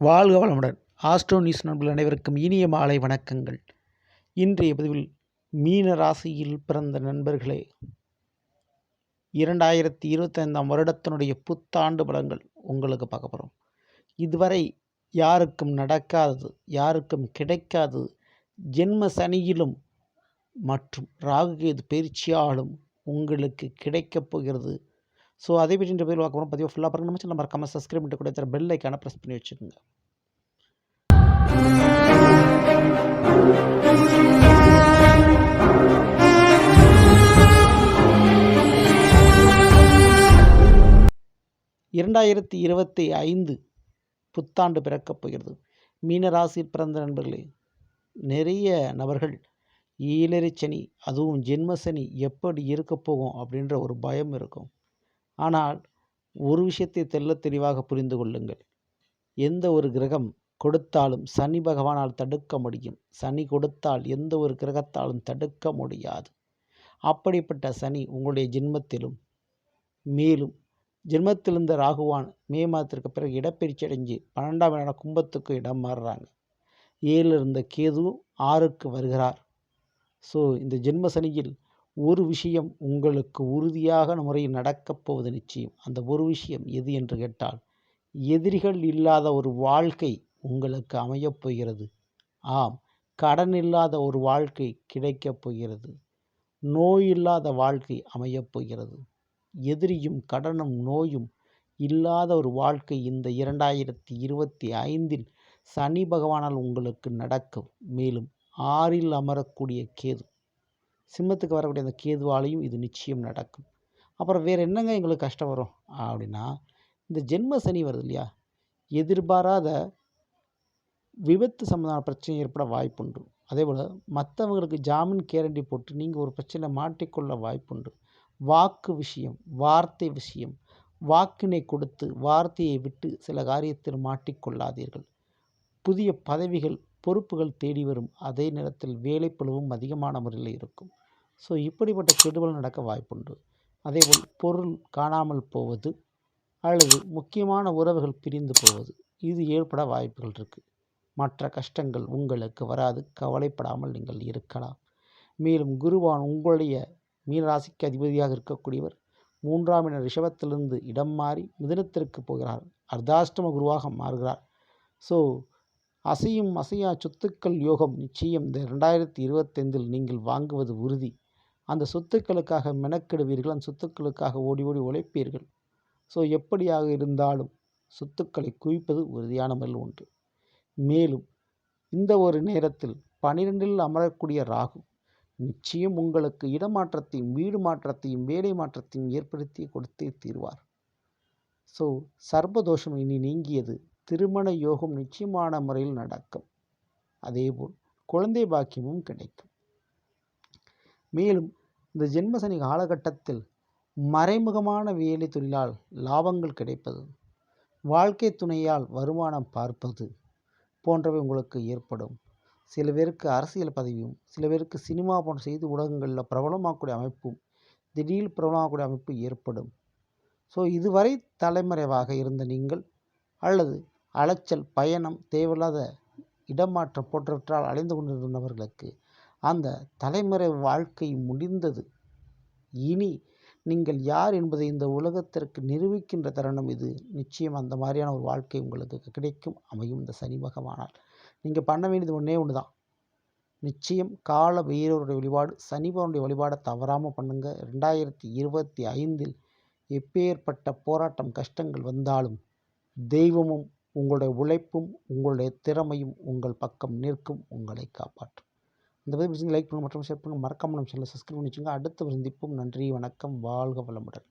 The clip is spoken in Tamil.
வாழ்க வளமுடன். ஆஸ்ட்ரோ நியூஸ் நண்பர்கள் அனைவருக்கும் இனிய மாலை வணக்கங்கள். இன்றைய பதிவில் மீன ராசியில் பிறந்த நண்பர்களே இரண்டாயிரத்தி இருபத்தைந்தாம் வருடத்தினுடைய புத்தாண்டு பலன்கள் உங்களுக்கு பார்க்க போகிறோம் இதுவரை யாருக்கும் நடக்காதது யாருக்கும் கிடைக்காதது ஜென்ம சனியிலும் மற்றும் ராகுகேது பயிற்சியாலும் உங்களுக்கு கிடைக்கப் போகிறது ஸோ அதை பற்றி இன்று பேர் பார்க்க போகிறோம் பதிவு ஃபுல்லாக பாருங்க. நம்ம சேனல் மறக்காமல் சப்ஸ்கிரைப் பண்ணிட்டு கூட தர பெல் ஐக்கான ப்ரெஸ் பண்ணி வச்சுக்கோங்க. இரண்டாயிரத்தி இருபத்தி ஐந்து புத்தாண்டு பிறக்கப் போகிறது. மீனராசி பிறந்த நண்பர்களே நிறைய நபர்கள் ஈழறிச்சனி அதுவும் ஜென்ம சனி எப்படி இருக்க போகும் அப்படின்ற ஒரு பயம் இருக்கும். ஆனால் ஒரு விஷயத்தை தெல்ல தெளிவாக புரிந்து கொள்ளுங்கள். எந்த ஒரு கிரகம் கொடுத்தாலும் சனி பகவானால் தடுக்க முடியும். சனி கொடுத்தால் எந்த ஒரு கிரகத்தாலும் தடுக்க முடியாது. அப்படிப்பட்ட சனி உங்களுடைய ஜென்மத்திலும் மேலும் ஜென்மத்திலிருந்த ராகுவான் மே மாதத்திற்கு பிறகு இடப்பெயர்ச்சி அடைஞ்சு பன்னெண்டாம் இடம் கும்பத்துக்கு இடம் மாறுறாங்க. ஏழில் இருந்த கேது ஆறுக்கு வருகிறார். ஸோ இந்த ஜென்ம சனியில் ஒரு விஷயம் உங்களுக்கு உறுதியாக முறையில் நடக்கப் போவது நிச்சயம். அந்த ஒரு விஷயம் எது என்று கேட்டால் எதிரிகள் இல்லாத ஒரு வாழ்க்கை உங்களுக்கு அமையப் போகிறது. ஆம் கடன் இல்லாத ஒரு வாழ்க்கை கிடைக்கப் போகிறது. நோய் இல்லாத வாழ்க்கை அமையப் போகிறது. எதிரியும் கடனும் நோயும் இல்லாத ஒரு வாழ்க்கை இந்த இரண்டாயிரத்தி இருபத்தி ஐந்தில் சனி பகவானால் உங்களுக்கு நடக்கும். மேலும் ஆறில் அமரக்கூடிய கேது சிம்மத்துக்கு வரக்கூடிய அந்த கேதுவாலையும் இது நிச்சயம் நடக்கும். அப்புறம் வேறு என்னங்க எங்களுக்கு கஷ்டம் வரும்? அப்படின்னா இந்த ஜென்ம சனி வருது இல்லையா? எதிர்பாராத விபத்து சம்மந்தமான பிரச்சனை ஏற்பட வாய்ப்புண்டு. அதே போல் மற்றவங்களுக்கு ஜாமீன் கேரண்டி போட்டு நீங்கள் ஒரு பிரச்சனை மாட்டிக்கொள்ள வாய்ப்புண்டு. வாக்கு விஷயம் வார்த்தை விஷயம் வாக்கினை கொடுத்து வார்த்தையை விட்டு சில காரியத்தில் மாட்டிக்கொள்ளாதீர்கள். புதிய பதவிகள் பொறுப்புகள் தேடி வரும். அதே நேரத்தில் வேலைப்பளவும் அதிகமான முறையில் இருக்கும். ஸோ இப்படிப்பட்ட கெடுதல் நடக்க வாய்ப்புண்டு. அதேபோல் பொருள் காணாமல் போவது அல்லது முக்கியமான உறவுகள் பிரிந்து போவது இது ஏற்பட வாய்ப்புகள் இருக்குது மற்ற கஷ்டங்கள் உங்களுக்கு வராது. கவலைப்படாமல் நீங்கள் இருக்கலாம். மேலும் குருவான் உங்களுடைய மீனராசிக்கு அதிபதியாக இருக்கக்கூடியவர் மூன்றாம் இன ரிஷபத்திலிருந்து இடம் மாறி மிதனத்திற்கு போகிறார். அர்த்தாஷ்டம குருவாக மாறுகிறார். ஸோ அசையும் அசையா சொத்துக்கள் யோகம் நிச்சயம் இந்த ரெண்டாயிரத்தி இருபத்தைந்தில் நீங்கள் வாங்குவது உறுதி. அந்த சொத்துக்களுக்காக மெனக்கெடுவீர்கள் அந்த சொத்துக்களுக்காக ஓடி ஓடி உழைப்பீர்கள். ஸோ எப்படியாக இருந்தாலும் சொத்துக்களை குவிப்பது உறுதியான முறையில் ஒன்று மேலும் இந்த ஒரு நேரத்தில் பனிரெண்டில் அமரக்கூடிய ராகு நிச்சயம் உங்களுக்கு இடமாற்றத்தையும் வீடு மாற்றத்தையும் வேலை மாற்றத்தையும் ஏற்படுத்தி கொடுத்தே தீர்வார். ஸோ சர்வதோஷம் இனி நீங்கியது திருமண யோகம் நிச்சயமான முறையில் நடக்கும். அதேபோல் குழந்தை பாக்கியமும் கிடைக்கும். மேலும் இந்த ஜென்மசனி காலகட்டத்தில் மறைமுகமான வேலை தொழிலால் லாபங்கள் கிடைப்பது வாழ்க்கை துணையால் வருமானம் பார்ப்பது போன்றவை உங்களுக்கு ஏற்படும். சில பேருக்கு அரசியல் பதவியும் சில பேருக்கு சினிமா போன்ற செய்தி ஊடகங்களில் பிரபலமாகக்கூடிய அமைப்பும் திடீர் பிரபலமாகக்கூடிய அமைப்பு ஏற்படும். ஸோ இதுவரை தலைமறைவாக இருந்த நீங்கள் அல்லது அலைச்சல் பயணம் தேவையில்லாத இடமாற்றம் போன்றவற்றால் அலைந்து கொண்டிருந்தவர்களுக்கு அந்த தலைமுறை வாழ்க்கை முடிந்தது. இனி நீங்கள் யார் என்பதை இந்த உலகத்திற்கு நிரூபிக்கின்ற தருணம் இது. நிச்சயம் அந்த மாதிரியான ஒரு வாழ்க்கை உங்களுக்கு கிடைக்கும் அமையும் இந்த சனி பகவானால். நீங்கள் பண்ண வேண்டியது ஒன்றே ஒன்று தான் நிச்சயம் கால வீரருடைய வழிபாடு சனிபவனுடைய வழிபாடை தவறாமல் பண்ணுங்கள் ரெண்டாயிரத்தி இருபத்தி ஐந்தில் எப்பேற்பட்ட போராட்டம் கஷ்டங்கள் வந்தாலும் தெய்வமும் உங்களுடைய உழைப்பும் உங்களுடைய திறமையும் உங்கள் பக்கம் நிற்கும். உங்களை காப்பாற்றும். இந்த பதிவு லைக் பண்ணுங்கள் மற்றும் ஷேர் பண்ணுங்கள் மறக்காமல் நம்ம சேனலை சப்ஸ்கிரைப் பண்ணி வச்சுங்க அடுத்த சந்திப்போம். நன்றி வணக்கம். வாழ்க வளமுடன்.